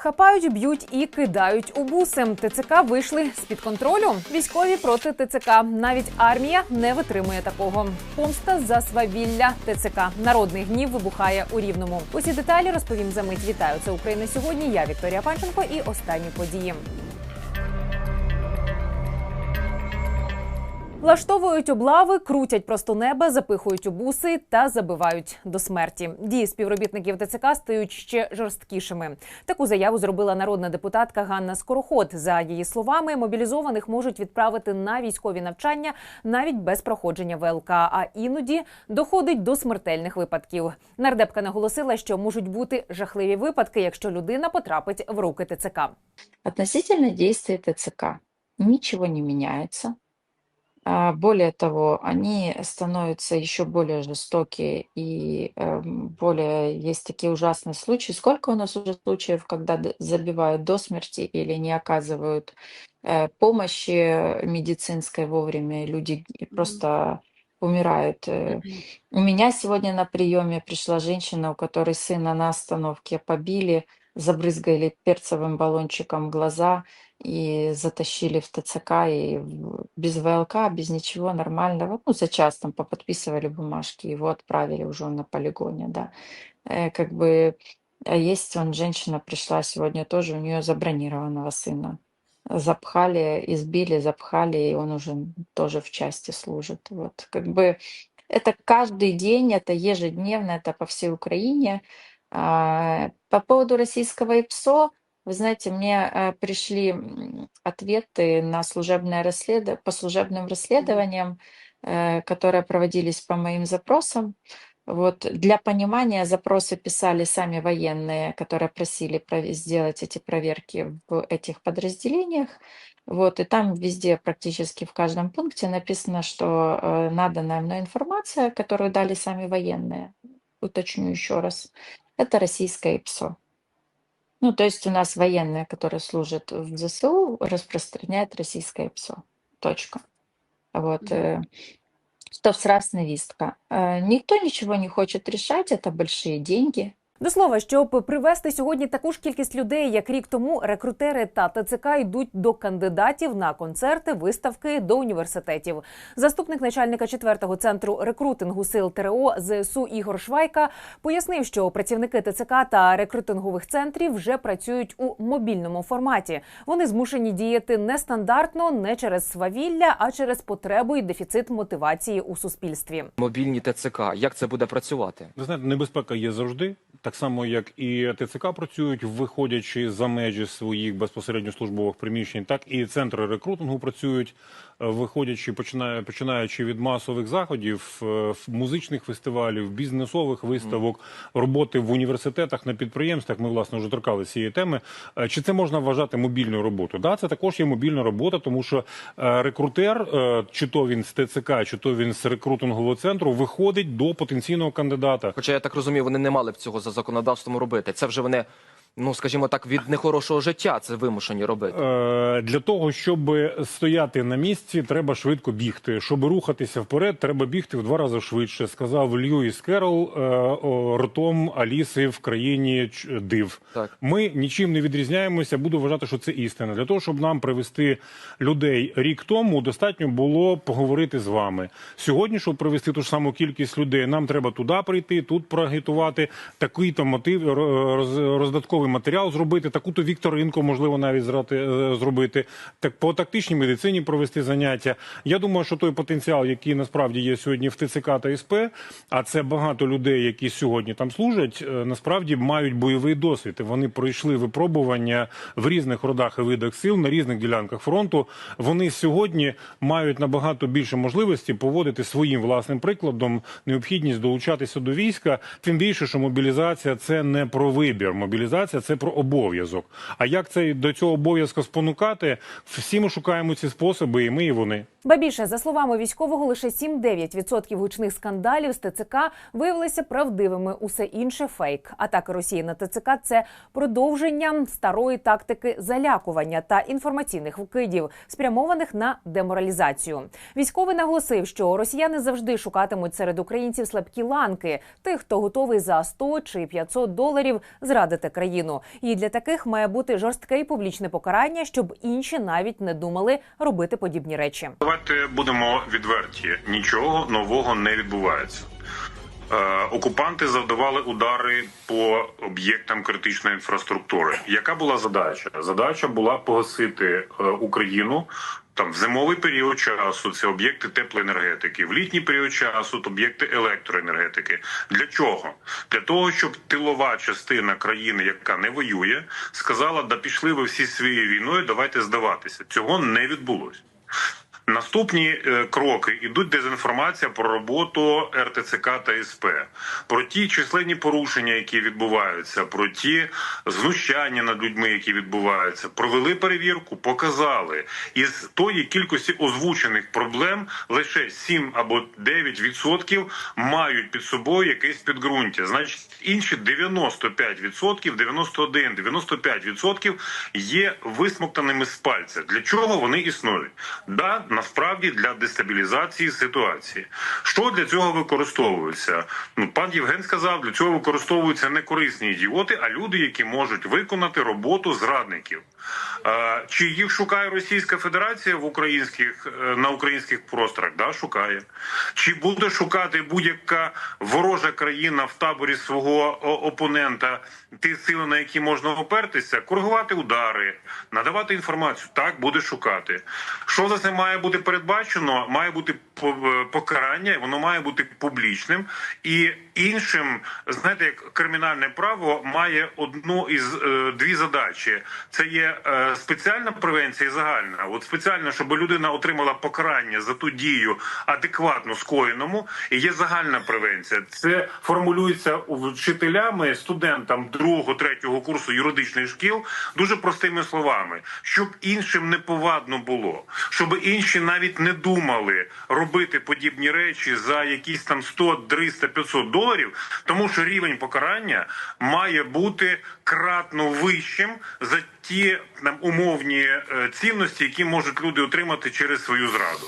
Хапають, б'ють і кидають у буси. ТЦК вийшли з під контролю. Військові проти ТЦК. Навіть армія не витримує такого. Помста за свавілля ТЦК. Народний гнів вибухає у рівному. Усі деталі розповім за мить. Вітаю це Україна сьогодні. Я Вікторія Панченко і останні події. Влаштовують облави, крутять просто неба, запихують у буси та забивають до смерті. Дії співробітників ТЦК стають ще жорсткішими. Таку заяву зробила народна депутатка Ганна Скороход. За її словами, мобілізованих можуть відправити на військові навчання навіть без проходження ВЛК, а іноді доходить до смертельних випадків. Нардепка наголосила, що можуть бути жахливі випадки, якщо людина потрапить в руки ТЦК. Относительно действий ТЦК ничего не меняется. А, Более того, они становятся еще более жестокие и эм, более есть такие ужасные случаи. Сколько у нас уже случаев, когда д- забивают до смерти или не оказывают э, помощи медицинской вовремя, и люди г- просто умирают. Э, У меня сегодня на приеме пришла женщина, у которой сына на остановке побили, забрызгали перцевым баллончиком глаза и затащили в ТЦК и без ВЛК, без ничего нормального. Ну, за час там поподписывали бумажки, его отправили уже на полигоне, да. Э, Как бы, а есть он, женщина пришла сегодня тоже, у нее забронированного сына. Запхали, избили, запхали, и он уже тоже в части служит. Вот, как бы это каждый день, это ежедневно, это по всей Украине. А, По поводу российского ИПСО, вы знаете, мне э, пришли ответы на служебное расследование, по служебным расследованиям, э, которые проводились по моим запросам. Вот для понимания запросы писали сами военные, которые просили сделать эти проверки в этих подразделениях. Вот, и там везде, практически в каждом пункте написано, что э, наданная мной информация, которую дали сами военные, уточню еще раз, это российское ИПСО. Ну, то есть у нас военные, которые служат в ЗСУ, распространяют российское ИПСО. Точка. Вот. э, Что сравнивистка. Никто ничего не хочет решать, это большие деньги. До слова, щоб привести сьогодні таку ж кількість людей, як рік тому, рекрутери та ТЦК йдуть до кандидатів на концерти, виставки до університетів. Заступник начальника 4-го центру рекрутингу сил ТРО ЗСУ Ігор Швайка пояснив, що працівники ТЦК та рекрутингових центрів вже працюють у мобільному форматі. Вони змушені діяти нестандартно, не через свавілля, а через потребу і дефіцит мотивації у суспільстві. мобільні ТЦК. Як це буде працювати? Ви знаєте, небезпека є завжди, так само як і ТЦК працюють, виходячи за межі своїх безпосередньо службових приміщень, так і центри рекрутингу працюють, виходячи, починає, починаючи від масових заходів, е, музичних фестивалів, бізнесових виставок, роботи в університетах на підприємствах. Ми власне вже торкали цієї теми. Е, Чи це можна вважати мобільною роботою? Да, це також є мобільна робота, тому що е, рекрутер, чи то він з ТЦК, чи то він з рекрутингового центру, виходить до потенційного кандидата. Хоча я так розумію, вони не мали б цього за законодавством робити. Це вже вони, ну скажімо так, від нехорошого життя це вимушені робити. Е, Для того, щоб стояти на місці, треба швидко бігти. Щоб рухатися вперед, треба бігти в два рази швидше, сказав Льюіс Керол е, ртом Аліси в країні див. Так. Ми нічим не відрізняємося. Буду вважати, що це істина. Для того, щоб нам привести людей рік тому, достатньо було поговорити з вами. Сьогодні, щоб привести ту ж саму кількість людей, нам треба туди прийти, тут проагітувати, такий то мотив ро- роз- матеріал зробити, таку-то вікторинку, можливо, навіть е, зробити. Так по тактичній медицині провести заняття. Я думаю, що той потенціал, який насправді є сьогодні в ТЦК та СП, а це багато людей, які сьогодні там служать, е, насправді мають бойовий досвід. Вони пройшли випробування в різних родах і видах сил на різних ділянках фронту. Вони сьогодні мають набагато більше можливості поводити своїм власним прикладом необхідність долучатися до війська. Тим більше, що мобілізація це не про вибір. Мобілізація це про обов'язок. А як це до цього обов'язку спонукати? Всі ми шукаємо ці способи, і ми, і вони. Ба більше, за словами військового, лише 7-9% гучних скандалів з ТЦК виявилися правдивими. Усе інше фейк. Атаки Росії на ТЦК це продовження старої тактики залякування та інформаційних вкидів, спрямованих на деморалізацію. Військовий наголосив, що росіяни завжди шукатимуть серед українців слабкі ланки, тих, хто готовий за 100 чи 500 доларів зрадити країну. Україну. І для таких має бути жорстке і публічне покарання, щоб інші навіть не думали робити подібні речі. Давайте будемо відверті. Нічого нового не відбувається. Е, окупанти завдавали удари по об'єктам критичної інфраструктури. Яка була задача? Задача була погасити е, Україну. Там в зимовий період часу це об'єкти теплоенергетики, в літній період часу це об'єкти електроенергетики. Для чого? Для того, щоб тилова частина країни, яка не воює, сказала: да пішли ви всі своєю війною, давайте здаватися. Цього не відбулось. Наступні е, кроки ідуть дезінформація про роботу РТЦК та СП, про ті численні порушення, які відбуваються, про ті знущання над людьми, які відбуваються. Провели перевірку, показали із тої кількості озвучених проблем лише 7 або 9 відсотків мають під собою якесь підґрунтя. Значить, інші 95 відсотків, 91, 95 відсотків є висмоктаними з пальця. Для чого вони існують? Да, насправді для дестабілізації ситуації. Що для цього використовується? Ну, пан Євген сказав, для цього використовуються не корисні ідіоти, а люди, які можуть виконати роботу зрадників. Чи їх шукає Російська Федерація в українських е, на українських просторах? Да, шукає. Чи буде шукати будь-яка ворожа країна в таборі свого опонента ті сили, на які можна опертися, коригувати удари, надавати інформацію? Так буде шукати. Що за це має бути передбачено? Має бути покарання, воно має бути публічним і іншим, знаєте, як кримінальне право має одну із е, дві задачі: це є е, спеціальна превенція і загальна. От спеціально, щоб людина отримала покарання за ту дію адекватно скоєному, і є загальна превенція. Це формулюється вчителями, студентам другого, третього курсу юридичних шкіл дуже простими словами, щоб іншим не повадно було, щоб інші навіть не думали робити подібні речі за якісь там 100, 300, 500 доларів, тому що рівень покарання має бути кратно вищим за ті там умовні е, цінності, які можуть люди отримати через свою зраду.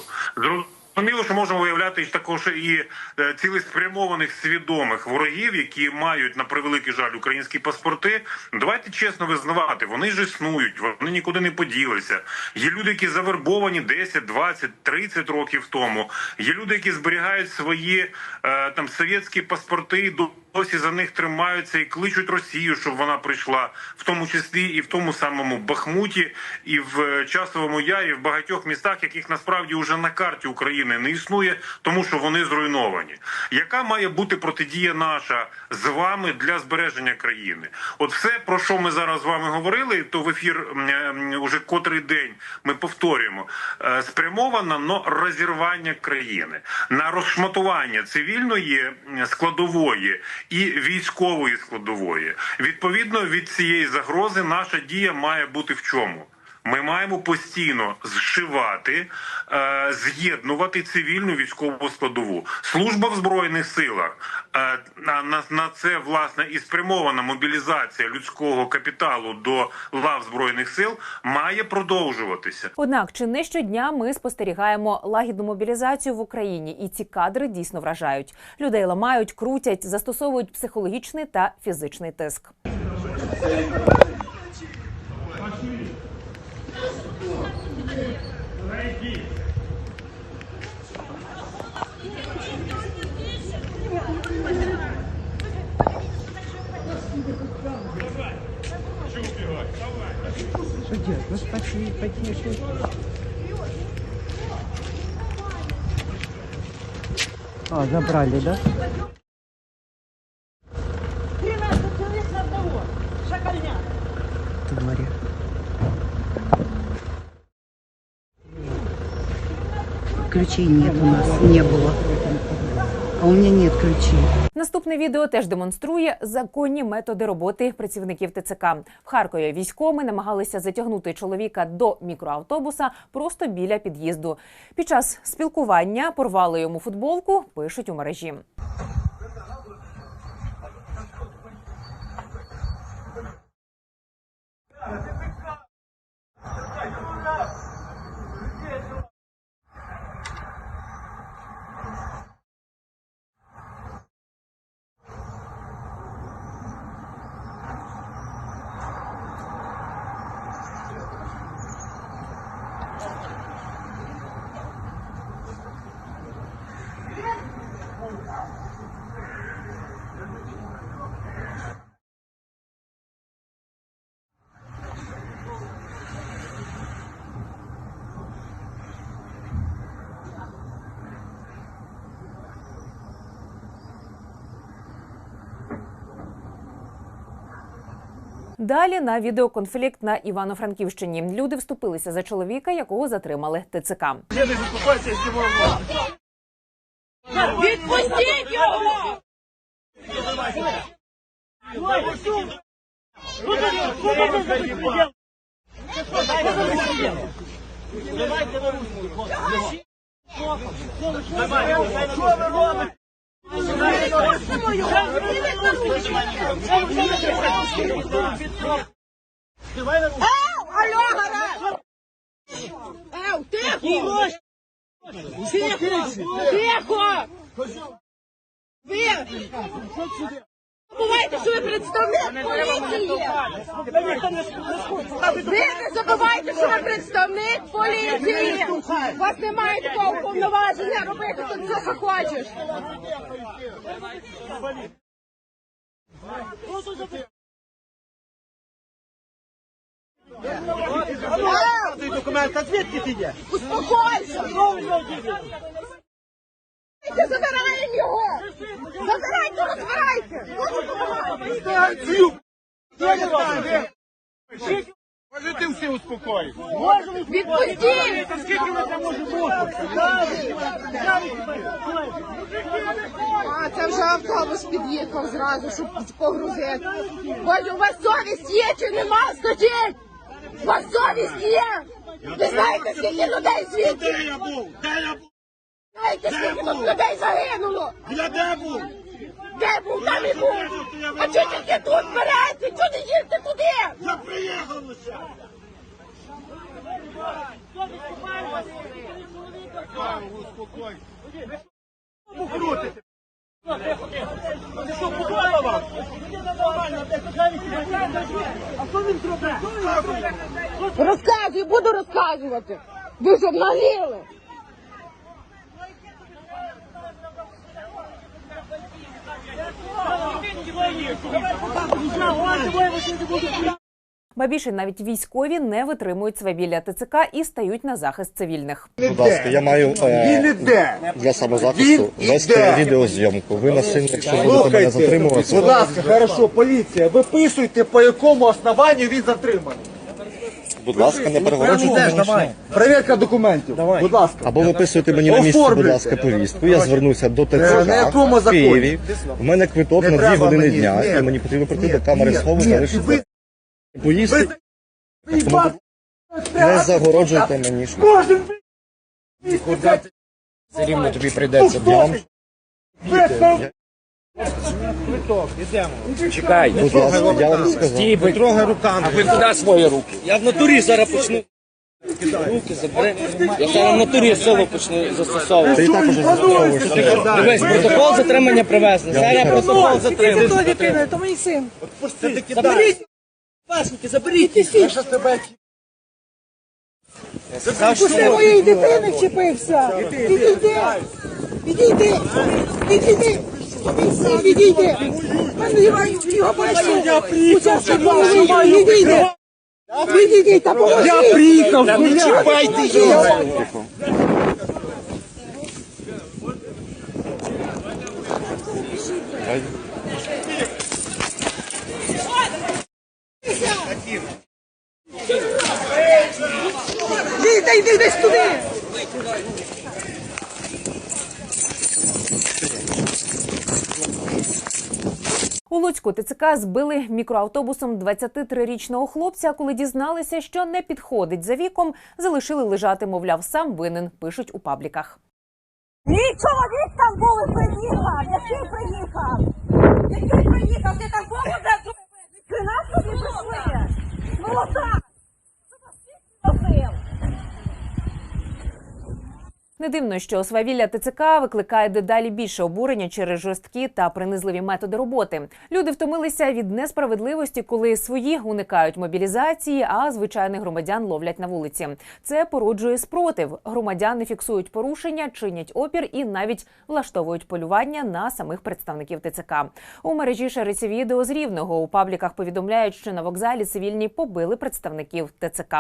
Зрозуміло, що можемо виявляти також і е, цілеспрямованих свідомих ворогів, які мають на превеликий жаль українські паспорти. Давайте чесно визнавати, вони ж існують, вони нікуди не поділися. Є люди, які завербовані 10, 20, 30 років тому. Є люди, які зберігають свої е, там совєтські паспорти і досі за них тримаються і кличуть Росію, щоб вона прийшла, в тому числі і в тому самому Бахмуті, і в е, Часовому Ярі, в багатьох містах, яких насправді вже на карті України не існує, тому що вони зруйновані. Яка має бути протидія наша з вами для збереження країни? От все, про що ми зараз з вами говорили, то в ефір м, уже котрий день ми повторюємо, е, спрямовано на розірвання країни, на розшматування цивільної складової і військової складової. Відповідно від цієї загрози, наша дія має бути в чому? Ми маємо постійно зшивати, е, з'єднувати цивільну військову складову. Служба в збройних силах е, на, це власне і спрямована мобілізація людського капіталу до лав збройних сил має продовжуватися. Однак, чи не щодня ми спостерігаємо лагідну мобілізацію в Україні, і ці кадри дійсно вражають. Людей ламають, крутять, застосовують психологічний та фізичний тиск. Что делать? Ну, пошли, пойти, пошли. А, забрали, да? ключей нет у нас, не было. А у мене нет ключей. Наступне відео теж демонструє законні методи роботи працівників ТЦК. В Харкові військові намагалися затягнути чоловіка до мікроавтобуса просто біля під'їзду. Під час спілкування порвали йому футболку. Пишуть у мережі. Далі на відеоконфлікт на Івано-Франківщині. Люди вступилися за чоловіка, якого затримали ТЦК. Відпустіть його! Ев, алло, гараж! Ев, тихо! Тихо! Тихо! Ви! Забувайте, що ви представник поліції! Ви не забувайте, що ви представник поліції! У вас немає такого повноваження робити тут все, що хочеш! документ, а звідки ти? Успокойся! Забираємо його! Забирайте, розбирайте! Може ти всі успокоїв? Відпустіть! Скільки ви там може бути? А, це вже автобус під'їхав зразу, щоб погрузити. Боже, у вас совість є чи нема? Скажіть! У вас совість є? Ви знаєте, скільки людей Де я був? Де я був? Знаєте, скільки тут людей загинуло? Я де був? Де був, там і був. А чого тільки тут берете? Чого не їдете туди? Я приїхав лише. Покрутите. Що, вас? А що він зробив? Розказуй, буду розказувати. Ви ж обнагліли. Ба більше навіть військові не витримують свавілля ТЦК і стають на захист цивільних. Будь ласка, я маю е, для самозахисту вести відеозйомку. Ви насильно, якщо будете мене затримувати, будь ласка, хорошо, поліція, виписуйте, по якому основанню він затриманий. Будь ласка, не перегороджуйте мені шлях. Перевірка документів, будь ласка. Або виписуйте мені на місці, будь Оформлюйте. ласка, повістку. Я звернуся до Е, на якому в законі? Києві. У мене квиток Не на дві треба години мені, дня, ні. і мені потрібно прийти до камери схову Поїсти Ви Тому не загороджуйте мені шлях. Кожен Це рівно тобі прийдеться. Я вам Чекай, будь ласка, я вам сказав. стій, трогай руками. А ви куди свої руки? Я в натурі зараз почну. Руки забери. Я зараз в натурі силу почну застосовувати. Ти також застосовуєш. Дивись, протокол затримання привезли. Зараз протокол затримання. то мій син. Заберіть! Пасники, заберіть! Я Пусти моєї дитини вчепився. Підійди. Підійди. Підійди. Підійди. Мене його половину. Підійди. Підійди та поможи. Я приїхав, Не чіпайте його! Йди, йди десь туди. У Луцьку ТЦК збили мікроавтобусом 23-річного хлопця. Коли дізналися, що не підходить за віком, залишили лежати, мовляв, сам винен. Пишуть у пабліках. Мій чоловік там був приїхав. Який приїхав? Який приїхав? Ти там де? Ти нас собі прийшли? Ну так. Не дивно, що свавілля ТЦК викликає дедалі більше обурення через жорсткі та принизливі методи роботи. Люди втомилися від несправедливості, коли свої уникають мобілізації, а звичайних громадян ловлять на вулиці. Це породжує спротив. Громадяни фіксують порушення, чинять опір і навіть влаштовують полювання на самих представників ТЦК. У мережі шириться відео з рівного. У пабліках повідомляють, що на вокзалі цивільні побили представників ТЦК.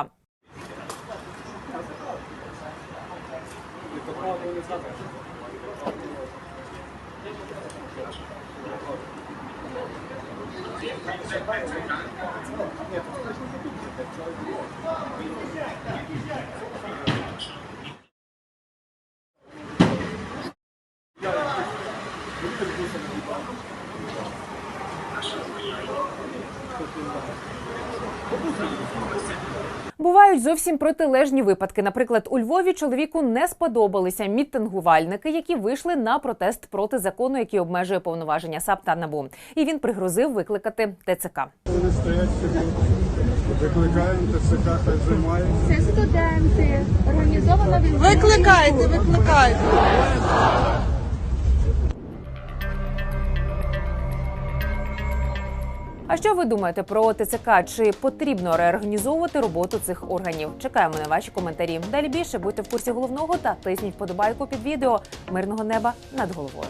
Бувають зовсім протилежні випадки. Наприклад, у Львові чоловіку не сподобалися мітингувальники, які вийшли на протест проти закону, який обмежує повноваження САП та НАБУ. І він пригрозив викликати ТЦК. Вони стоять собі, викликаємо, ТЦК хай займається. Це студенти. Організовано Викликайте, викликайте. А що ви думаєте про ТЦК? Чи потрібно реорганізовувати роботу цих органів? Чекаємо на ваші коментарі. Далі більше будьте в курсі головного та тисніть вподобайку під відео. Мирного неба над головою.